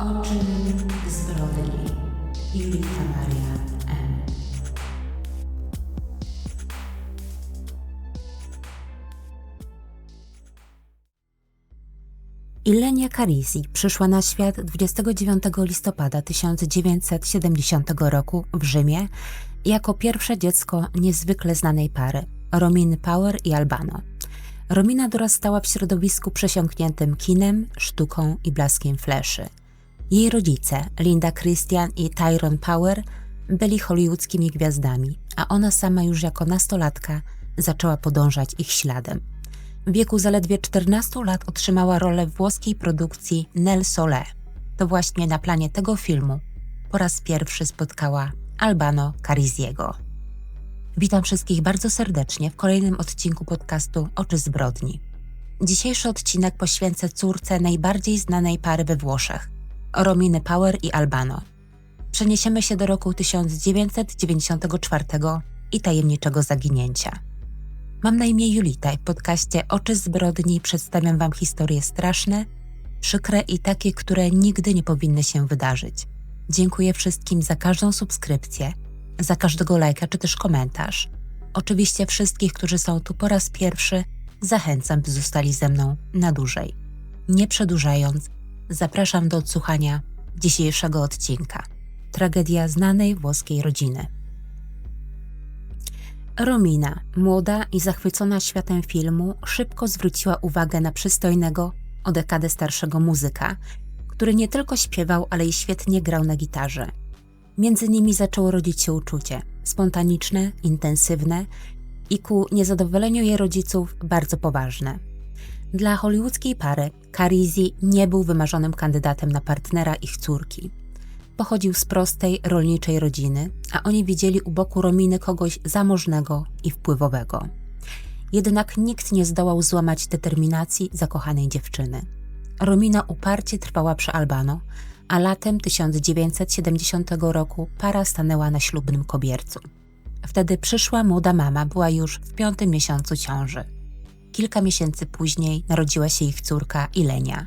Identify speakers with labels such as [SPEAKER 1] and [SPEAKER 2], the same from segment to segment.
[SPEAKER 1] Oczy zbrodni Julita Maria M. Ilenia Carisi przyszła na świat 29 listopada 1970 roku w Rzymie jako pierwsze dziecko niezwykle znanej pary Rominy Power i Albano. Romina dorastała w środowisku przesiąkniętym kinem, sztuką i blaskiem fleszy. Jej rodzice, Linda Christian i Tyrone Power, byli hollywoodzkimi gwiazdami, a ona sama już jako nastolatka zaczęła podążać ich śladem. W wieku zaledwie 14 lat otrzymała rolę w włoskiej produkcji Nel Sole. To właśnie na planie tego filmu po raz pierwszy spotkała Albano Carisiego. Witam wszystkich bardzo serdecznie w kolejnym odcinku podcastu Oczy Zbrodni. Dzisiejszy odcinek poświęcę córce najbardziej znanej pary we Włoszech, Rominy Power i Albano. Przeniesiemy się do roku 1994 i tajemniczego zaginięcia. Mam na imię Julita i w podcaście Oczy Zbrodni przedstawiam Wam historie straszne, przykre i takie, które nigdy nie powinny się wydarzyć. Dziękuję wszystkim za każdą subskrypcję, za każdego lajka czy też komentarz. Oczywiście wszystkich, którzy są tu po raz pierwszy, zachęcam, by zostali ze mną na dłużej. Nie przedłużając, zapraszam do odsłuchania dzisiejszego odcinka. Tragedia znanej włoskiej rodziny. Romina, młoda i zachwycona światem filmu, szybko zwróciła uwagę na przystojnego, o dekadę starszego muzyka, który nie tylko śpiewał, ale i świetnie grał na gitarze. Między nimi zaczęło rodzić się uczucie spontaniczne, intensywne i ku niezadowoleniu jej rodziców bardzo poważne. Dla hollywoodzkiej pary Carisi nie był wymarzonym kandydatem na partnera ich córki. Pochodził z prostej, rolniczej rodziny, a oni widzieli u boku Rominy kogoś zamożnego i wpływowego. Jednak nikt nie zdołał złamać determinacji zakochanej dziewczyny. Romina uparcie trwała przy Albano, a latem 1970 roku para stanęła na ślubnym kobiercu. Wtedy przyszła młoda mama była już w piątym miesiącu ciąży. Kilka miesięcy później narodziła się ich córka Ilenia.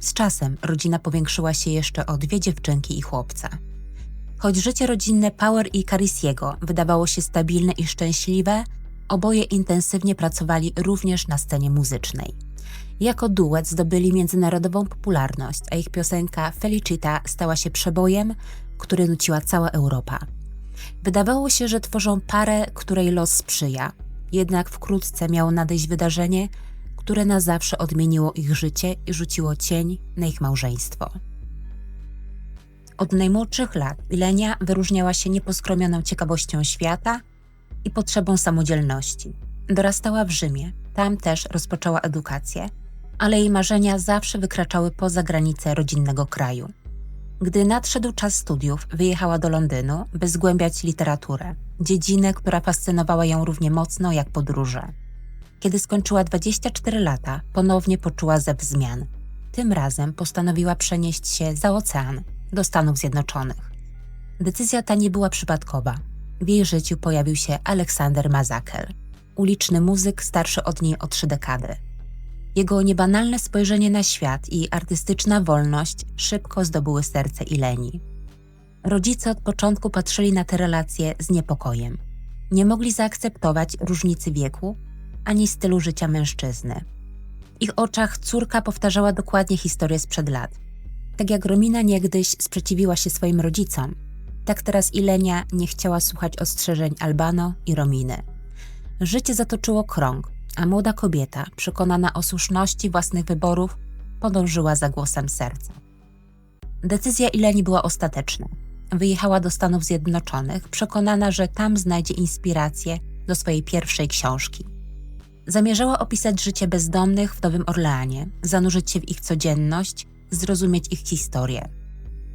[SPEAKER 1] Z czasem rodzina powiększyła się jeszcze o dwie dziewczynki i chłopca. Choć życie rodzinne Power i Carisiego wydawało się stabilne i szczęśliwe, oboje intensywnie pracowali również na scenie muzycznej. Jako duet zdobyli międzynarodową popularność, a ich piosenka Felicita stała się przebojem, który nuciła cała Europa. Wydawało się, że tworzą parę, której los sprzyja, jednak wkrótce miało nadejść wydarzenie, które na zawsze odmieniło ich życie i rzuciło cień na ich małżeństwo. Od najmłodszych lat Ilenia wyróżniała się nieposkromioną ciekawością świata i potrzebą samodzielności. Dorastała w Rzymie, tam też rozpoczęła edukację, ale jej marzenia zawsze wykraczały poza granice rodzinnego kraju. Gdy nadszedł czas studiów, wyjechała do Londynu, by zgłębiać literaturę, dziedzinę, która fascynowała ją równie mocno jak podróże. Kiedy skończyła 24 lata, ponownie poczuła zew zmian. Tym razem postanowiła przenieść się za ocean, do Stanów Zjednoczonych. Decyzja ta nie była przypadkowa. W jej życiu pojawił się Aleksander Mazakel, uliczny muzyk starszy od niej o trzy dekady. Jego niebanalne spojrzenie na świat i artystyczna wolność szybko zdobyły serce Ileni. Rodzice od początku patrzyli na te relacje z niepokojem. Nie mogli zaakceptować różnicy wieku ani stylu życia mężczyzny. W ich oczach córka powtarzała dokładnie historię sprzed lat. Tak jak Romina niegdyś sprzeciwiła się swoim rodzicom, tak teraz Ilenia nie chciała słuchać ostrzeżeń Albano i Rominy. Życie zatoczyło krąg, a młoda kobieta, przekonana o słuszności własnych wyborów, podążyła za głosem serca. Decyzja Ileni była ostateczna. Wyjechała do Stanów Zjednoczonych, przekonana, że tam znajdzie inspirację do swojej pierwszej książki. Zamierzała opisać życie bezdomnych w Nowym Orleanie, zanurzyć się w ich codzienność, zrozumieć ich historię.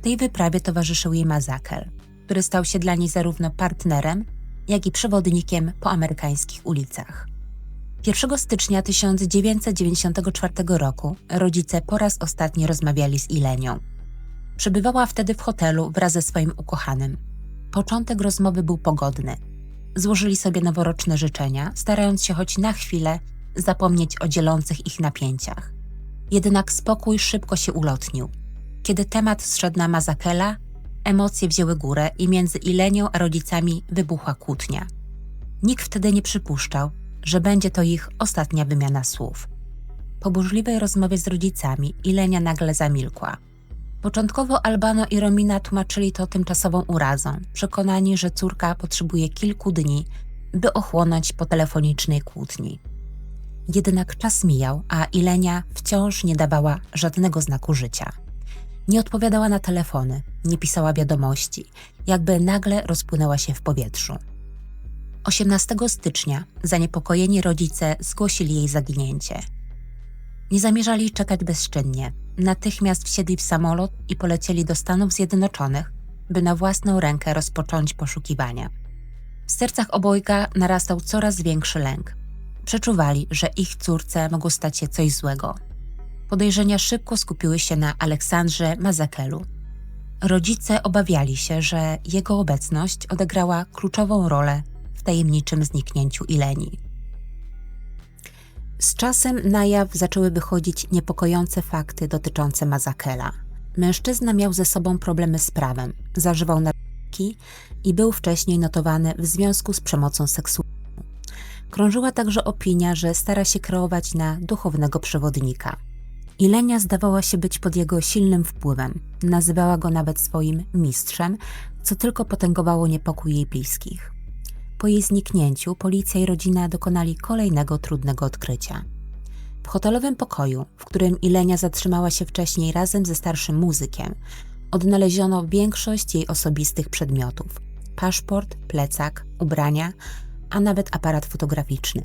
[SPEAKER 1] Tej wyprawie towarzyszył jej Mazakel, który stał się dla niej zarówno partnerem, jak i przewodnikiem po amerykańskich ulicach. 1 stycznia 1994 roku rodzice po raz ostatni rozmawiali z Ilenią. Przebywała wtedy w hotelu wraz ze swoim ukochanym. Początek rozmowy był pogodny. Złożyli sobie noworoczne życzenia, starając się choć na chwilę zapomnieć o dzielących ich napięciach. Jednak spokój szybko się ulotnił. Kiedy temat zszedł na Mazakela, emocje wzięły górę i między Ilenią a rodzicami wybuchła kłótnia. Nikt wtedy nie przypuszczał, że będzie to ich ostatnia wymiana słów. Po burzliwej rozmowie z rodzicami Ilenia nagle zamilkła. Początkowo Albano i Romina tłumaczyli to tymczasową urazą, przekonani, że córka potrzebuje kilku dni, by ochłonąć po telefonicznej kłótni. Jednak czas mijał, a Ilenia wciąż nie dawała żadnego znaku życia. Nie odpowiadała na telefony, nie pisała wiadomości, jakby nagle rozpłynęła się w powietrzu. 18 stycznia zaniepokojeni rodzice zgłosili jej zaginięcie. Nie zamierzali czekać bezczynnie. Natychmiast wsiedli w samolot i polecieli do Stanów Zjednoczonych, by na własną rękę rozpocząć poszukiwania. W sercach obojga narastał coraz większy lęk. Przeczuwali, że ich córce mogło stać się coś złego. Podejrzenia szybko skupiły się na Aleksandrze Mazakelu. Rodzice obawiali się, że jego obecność odegrała kluczową rolę tajemniczym zniknięciu Ileni. Z czasem na jaw zaczęły wychodzić niepokojące fakty dotyczące Mazakela. Mężczyzna miał ze sobą problemy z prawem, zażywał narkotyki i był wcześniej notowany w związku z przemocą seksualną. Krążyła także opinia, że stara się kreować na duchownego przewodnika. Ilenia zdawała się być pod jego silnym wpływem. Nazywała go nawet swoim mistrzem, co tylko potęgowało niepokój jej bliskich. Po jej zniknięciu policja i rodzina dokonali kolejnego trudnego odkrycia. W hotelowym pokoju, w którym Ilenia zatrzymała się wcześniej razem ze starszym muzykiem, odnaleziono większość jej osobistych przedmiotów: paszport, plecak, ubrania, a nawet aparat fotograficzny.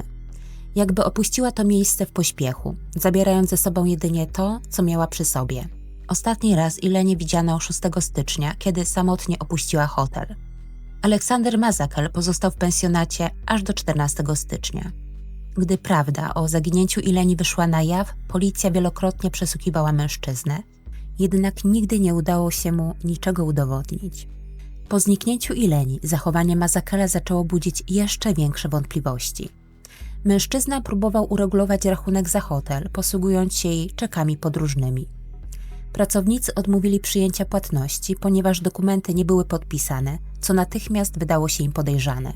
[SPEAKER 1] Jakby opuściła to miejsce w pośpiechu, zabierając ze sobą jedynie to, co miała przy sobie. Ostatni raz Ilenie widziano 6 stycznia, kiedy samotnie opuściła hotel. Aleksander Mazakel pozostał w pensjonacie aż do 14 stycznia. Gdy prawda o zaginięciu Ileni wyszła na jaw, policja wielokrotnie przesłuchiwała mężczyznę, jednak nigdy nie udało się mu niczego udowodnić. Po zniknięciu Ileni zachowanie Mazakela zaczęło budzić jeszcze większe wątpliwości. Mężczyzna próbował uregulować rachunek za hotel, posługując się jej czekami podróżnymi. Pracownicy odmówili przyjęcia płatności, ponieważ dokumenty nie były podpisane, co natychmiast wydało się im podejrzane.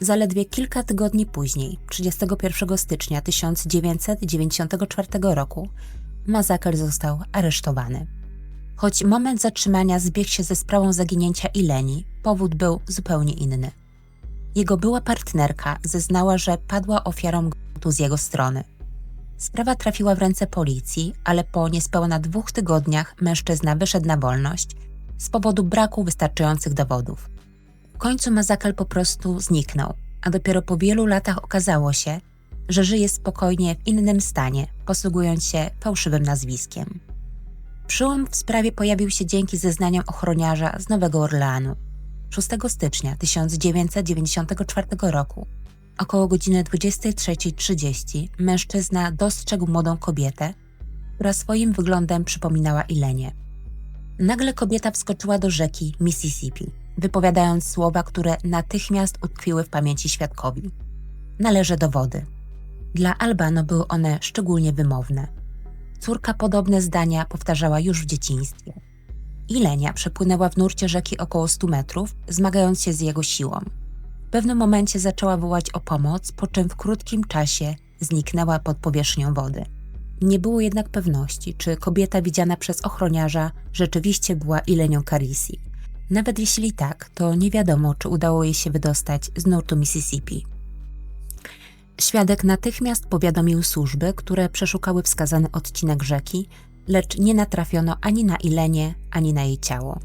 [SPEAKER 1] Zaledwie kilka tygodni później, 31 stycznia 1994 roku, Mazaker został aresztowany. Choć moment zatrzymania zbiegł się ze sprawą zaginięcia Ileni, powód był zupełnie inny. Jego była partnerka zeznała, że padła ofiarą gwałtu z jego strony. Sprawa trafiła w ręce policji, ale po niespełna dwóch tygodniach mężczyzna wyszedł na wolność z powodu braku wystarczających dowodów. W końcu Mazakal po prostu zniknął, a dopiero po wielu latach okazało się, że żyje spokojnie w innym stanie, posługując się fałszywym nazwiskiem. Przyłom w sprawie pojawił się dzięki zeznaniom ochroniarza z Nowego Orleanu. 6 stycznia 1994 roku, około godziny 23.30, mężczyzna dostrzegł młodą kobietę, która swoim wyglądem przypominała Ilenie. Nagle kobieta wskoczyła do rzeki Mississippi, wypowiadając słowa, które natychmiast utkwiły w pamięci świadkowi. Należy do wody. Dla Albano były one szczególnie wymowne. Córka podobne zdania powtarzała już w dzieciństwie. Ilenia przepłynęła w nurcie rzeki około 100 metrów, zmagając się z jego siłą. W pewnym momencie zaczęła wołać o pomoc, po czym w krótkim czasie zniknęła pod powierzchnią wody. Nie było jednak pewności, czy kobieta widziana przez ochroniarza rzeczywiście była Ilenią Carisi. Nawet jeśli tak, to nie wiadomo, czy udało jej się wydostać z nurtu Mississippi. Świadek natychmiast powiadomił służby, które przeszukały wskazany odcinek rzeki, lecz nie natrafiono ani na Ilenię, ani na jej ciało.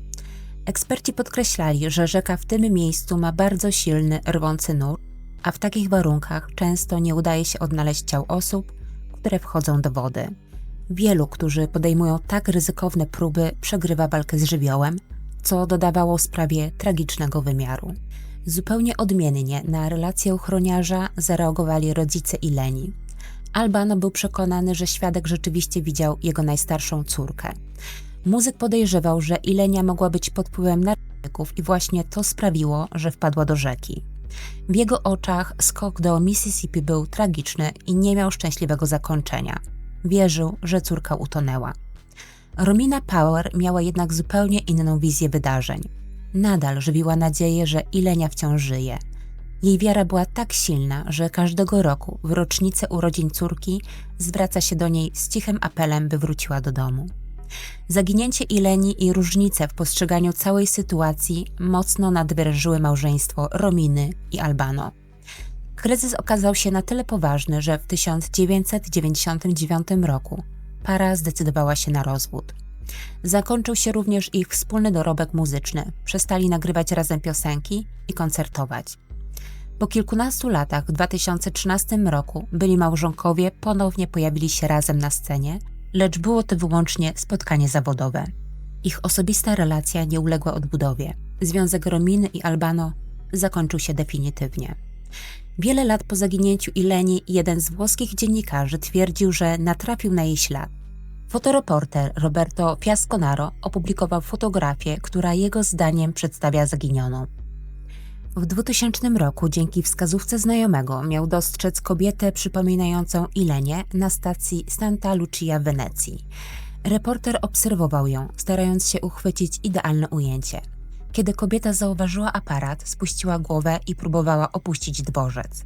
[SPEAKER 1] Eksperci podkreślali, że rzeka w tym miejscu ma bardzo silny, rwący nurt, a w takich warunkach często nie udaje się odnaleźć ciał osób, które wchodzą do wody. Wielu, którzy podejmują tak ryzykowne próby, przegrywa walkę z żywiołem, co dodawało sprawie tragicznego wymiaru. Zupełnie odmiennie na relację ochroniarza zareagowali rodzice Ileni. Albano był przekonany, że świadek rzeczywiście widział jego najstarszą córkę. Muzyk podejrzewał, że Ilenia mogła być pod wpływem narkotyków i właśnie to sprawiło, że wpadła do rzeki. W jego oczach skok do Mississippi był tragiczny i nie miał szczęśliwego zakończenia. Wierzył, że córka utonęła. Romina Power miała jednak zupełnie inną wizję wydarzeń. Nadal żywiła nadzieję, że Ilenia wciąż żyje. Jej wiara była tak silna, że każdego roku w rocznicę urodzin córki zwraca się do niej z cichym apelem, by wróciła do domu. Zaginięcie Ileni i różnice w postrzeganiu całej sytuacji mocno nadwyrężyły małżeństwo Rominy i Albano. Kryzys okazał się na tyle poważny, że w 1999 roku para zdecydowała się na rozwód. Zakończył się również ich wspólny dorobek muzyczny. Przestali nagrywać razem piosenki i koncertować. Po kilkunastu latach, w 2013 roku, byli małżonkowie ponownie pojawili się razem na scenie, lecz było to wyłącznie spotkanie zawodowe. Ich osobista relacja nie uległa odbudowie. Związek Rominy i Albano zakończył się definitywnie. Wiele lat po zaginięciu Ileni jeden z włoskich dziennikarzy twierdził, że natrafił na jej ślad. Fotoreporter Roberto Fiasconaro opublikował fotografię, która jego zdaniem przedstawia zaginioną. W 2000 roku dzięki wskazówce znajomego miał dostrzec kobietę przypominającą Ilenię na stacji Santa Lucia w Wenecji. Reporter obserwował ją, starając się uchwycić idealne ujęcie. Kiedy kobieta zauważyła aparat, spuściła głowę i próbowała opuścić dworzec.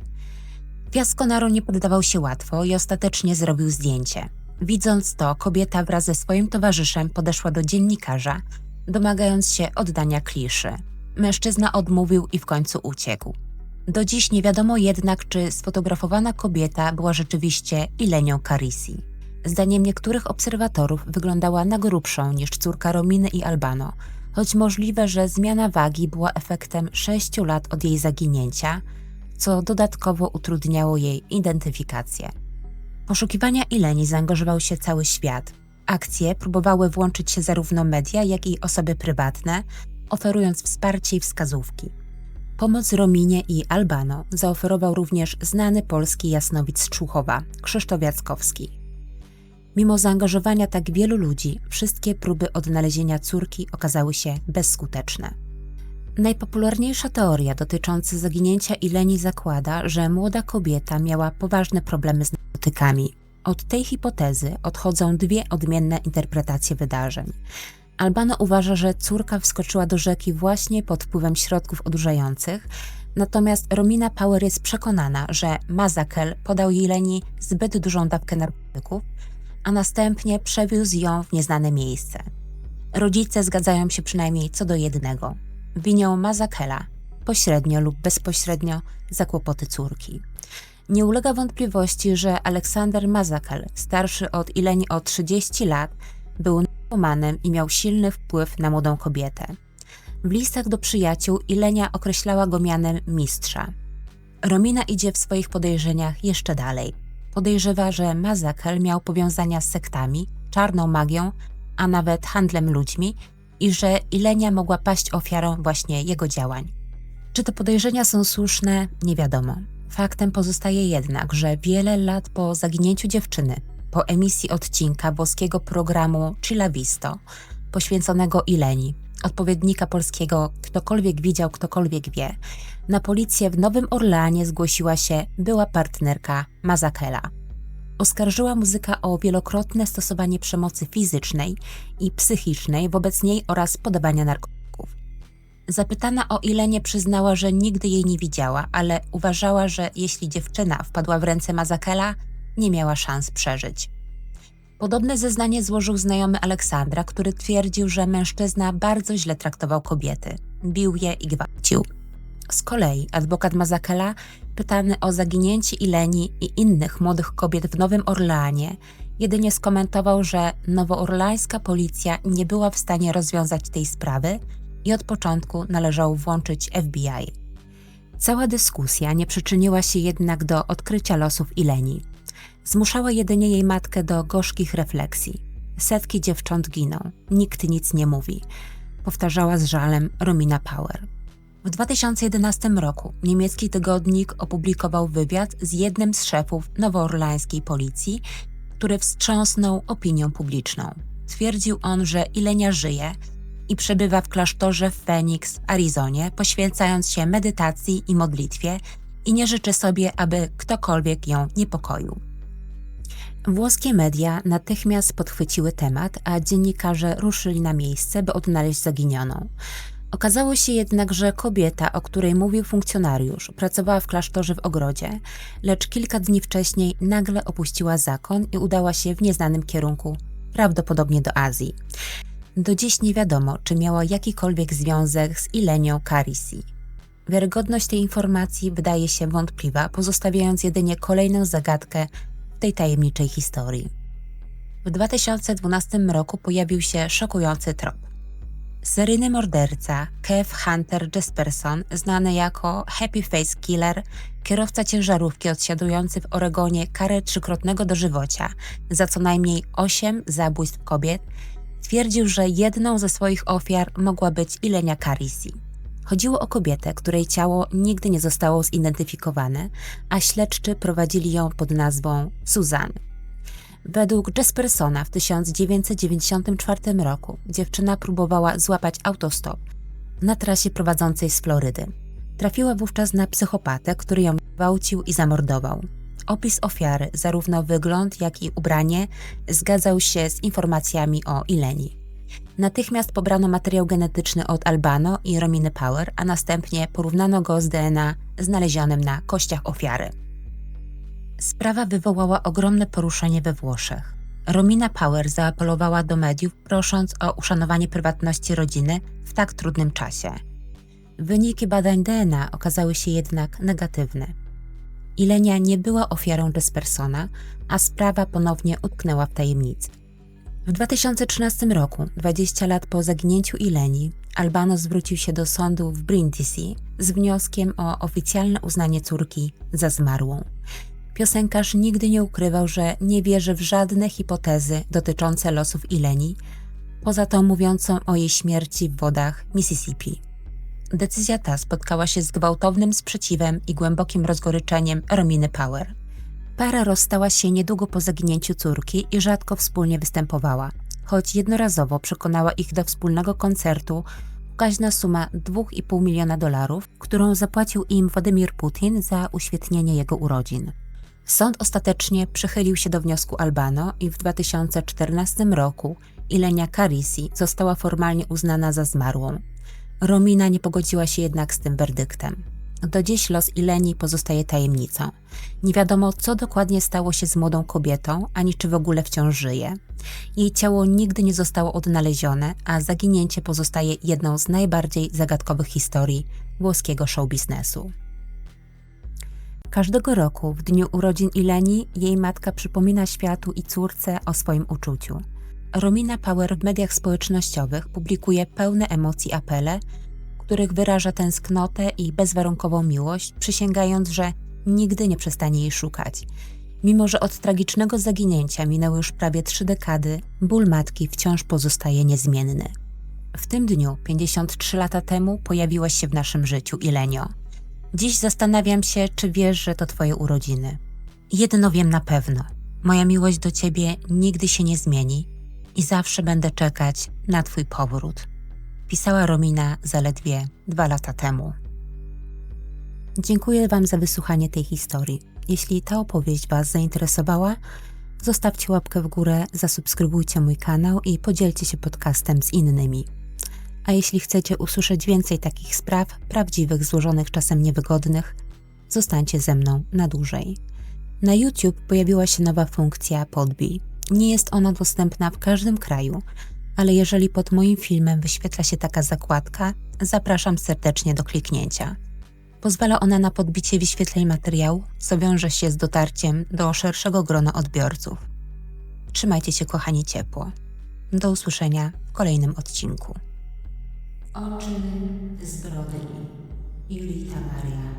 [SPEAKER 1] Fiasconaro nie poddawał się łatwo i ostatecznie zrobił zdjęcie. Widząc to, kobieta wraz ze swoim towarzyszem podeszła do dziennikarza, domagając się oddania kliszy. Mężczyzna odmówił i w końcu uciekł. Do dziś nie wiadomo jednak, czy sfotografowana kobieta była rzeczywiście Ilenią Carisi. Zdaniem niektórych obserwatorów wyglądała na grubszą niż córka Rominy i Albano, choć możliwe, że zmiana wagi była efektem sześciu lat od jej zaginięcia, co dodatkowo utrudniało jej identyfikację. Poszukiwania Ileni zaangażował się cały świat. Akcje próbowały włączyć się zarówno media, jak i osoby prywatne, oferując wsparcie i wskazówki. Pomoc Rominie i Albano zaoferował również znany polski jasnowic z Człuchowa, Krzysztof Jackowski. Mimo zaangażowania tak wielu ludzi, wszystkie próby odnalezienia córki okazały się bezskuteczne. Najpopularniejsza teoria dotycząca zaginięcia Ileni zakłada, że młoda kobieta miała poważne problemy z narkotykami. Od tej hipotezy odchodzą dwie odmienne interpretacje wydarzeń. Albano uważa, że córka wskoczyła do rzeki właśnie pod wpływem środków odurzających, natomiast Romina Power jest przekonana, że Mazakel podał Jeleni zbyt dużą dawkę narkotyków, a następnie przewiózł ją w nieznane miejsce. Rodzice zgadzają się przynajmniej co do jednego. Winią Mazakela, pośrednio lub bezpośrednio, za kłopoty córki. Nie ulega wątpliwości, że Aleksander Mazakel, starszy od Ileni o 30 lat, był i miał silny wpływ na młodą kobietę. W listach do przyjaciół Ilenia określała go mianem mistrza. Romina idzie w swoich podejrzeniach jeszcze dalej. Podejrzewa, że Mazakel miał powiązania z sektami, czarną magią, a nawet handlem ludźmi i że Ilenia mogła paść ofiarą właśnie jego działań. Czy te podejrzenia są słuszne, nie wiadomo. Faktem pozostaje jednak, że wiele lat po zaginięciu dziewczyny po emisji odcinka włoskiego programu Cilla Visto, poświęconego Ileni, odpowiednika polskiego Ktokolwiek widział, ktokolwiek wie, na policję w Nowym Orleanie zgłosiła się była partnerka Mazakela. Oskarżyła muzyka o wielokrotne stosowanie przemocy fizycznej i psychicznej wobec niej oraz podawania narkotyków. Zapytana o Ilenie przyznała, że nigdy jej nie widziała, ale uważała, że jeśli dziewczyna wpadła w ręce Mazakela, nie miała szans przeżyć. Podobne zeznanie złożył znajomy Aleksandra, który twierdził, że mężczyzna bardzo źle traktował kobiety, bił je i gwałcił. Z kolei adwokat Mazakela, pytany o zaginięcie Ileni i innych młodych kobiet w Nowym Orleanie, jedynie skomentował, że nowoorlańska policja nie była w stanie rozwiązać tej sprawy i od początku należało włączyć FBI. Cała dyskusja nie przyczyniła się jednak do odkrycia losów Ileni. Zmuszała jedynie jej matkę do gorzkich refleksji. Setki dziewcząt giną, nikt nic nie mówi, powtarzała z żalem Romina Power. W 2011 roku niemiecki tygodnik opublikował wywiad z jednym z szefów nowoorlańskiej policji, który wstrząsnął opinią publiczną. Twierdził on, że Ilenia żyje i przebywa w klasztorze w Phoenix, Arizonie, poświęcając się medytacji i modlitwie i nie życzy sobie, aby ktokolwiek ją niepokoił. Włoskie media natychmiast podchwyciły temat, a dziennikarze ruszyli na miejsce, by odnaleźć zaginioną. Okazało się jednak, że kobieta, o której mówił funkcjonariusz, pracowała w klasztorze w ogrodzie, lecz kilka dni wcześniej nagle opuściła zakon i udała się w nieznanym kierunku, prawdopodobnie do Azji. Do dziś nie wiadomo, czy miała jakikolwiek związek z Ilenią Carisi. Wiarygodność tej informacji wydaje się wątpliwa, pozostawiając jedynie kolejną zagadkę tej tajemniczej historii. W 2012 roku pojawił się szokujący trop. Seryjny morderca Kev Hunter Jesperson, znany jako Happy Face Killer, kierowca ciężarówki odsiadujący w Oregonie karę trzykrotnego dożywocia za co najmniej 8 zabójstw kobiet, twierdził, że jedną ze swoich ofiar mogła być Ilenia Carisi. Chodziło o kobietę, której ciało nigdy nie zostało zidentyfikowane, a śledczy prowadzili ją pod nazwą Suzanne. Według Jespersona w 1994 roku dziewczyna próbowała złapać autostop na trasie prowadzącej z Florydy. Trafiła wówczas na psychopatę, który ją gwałcił i zamordował. Opis ofiary, zarówno wygląd, jak i ubranie, zgadzał się z informacjami o Ileni. Natychmiast pobrano materiał genetyczny od Albano i Rominy Power, a następnie porównano go z DNA znalezionym na kościach ofiary. Sprawa wywołała ogromne poruszenie we Włoszech. Romina Power zaapelowała do mediów, prosząc o uszanowanie prywatności rodziny w tak trudnym czasie. Wyniki badań DNA okazały się jednak negatywne. Ilenia nie była ofiarą Jespersona, a sprawa ponownie utknęła w tajemnicy. W 2013 roku, 20 lat po zaginięciu Ileni, Albano zwrócił się do sądu w Brindisi z wnioskiem o oficjalne uznanie córki za zmarłą. Piosenkarz nigdy nie ukrywał, że nie wierzy w żadne hipotezy dotyczące losów Ileni, poza tą mówiącą o jej śmierci w wodach Mississippi. Decyzja ta spotkała się z gwałtownym sprzeciwem i głębokim rozgoryczeniem Rominy Power. Para rozstała się niedługo po zaginięciu córki i rzadko wspólnie występowała, choć jednorazowo przekonała ich do wspólnego koncertu pokaźna suma 2,5 miliona dolarów, którą zapłacił im Władimir Putin za uświetnienie jego urodzin. Sąd ostatecznie przychylił się do wniosku Albano i w 2014 roku Ilenia Carisi została formalnie uznana za zmarłą. Romina nie pogodziła się jednak z tym werdyktem. Do dziś los Ileni pozostaje tajemnicą. Nie wiadomo, co dokładnie stało się z młodą kobietą, ani czy w ogóle wciąż żyje. Jej ciało nigdy nie zostało odnalezione, a zaginięcie pozostaje jedną z najbardziej zagadkowych historii włoskiego show biznesu. Każdego roku, w dniu urodzin Ileni, jej matka przypomina światu i córce o swoim uczuciu. Romina Power w mediach społecznościowych publikuje pełne emocji apele, których wyraża tęsknotę i bezwarunkową miłość, przysięgając, że nigdy nie przestanie jej szukać. Mimo, że od tragicznego zaginięcia minęły już prawie trzy dekady, ból matki wciąż pozostaje niezmienny. W tym dniu, 53 lata temu, pojawiłaś się w naszym życiu, Ilenio. Dziś zastanawiam się, czy wiesz, że to twoje urodziny. Jedno wiem na pewno. Moja miłość do ciebie nigdy się nie zmieni i zawsze będę czekać na twój powrót pisała Romina zaledwie dwa lata temu. Dziękuję Wam za wysłuchanie tej historii. Jeśli ta opowieść Was zainteresowała, zostawcie łapkę w górę, zasubskrybujcie mój kanał i podzielcie się podcastem z innymi. A jeśli chcecie usłyszeć więcej takich spraw, prawdziwych, złożonych, czasem niewygodnych, zostańcie ze mną na dłużej. Na YouTube pojawiła się nowa funkcja Podbij. Nie jest ona dostępna w każdym kraju, ale jeżeli pod moim filmem wyświetla się taka zakładka, zapraszam serdecznie do kliknięcia. Pozwala ona na podbicie wyświetleń materiału, co wiąże się z dotarciem do szerszego grona odbiorców. Trzymajcie się, kochani, ciepło. Do usłyszenia w kolejnym odcinku. Oczy zbrodni Julita Maria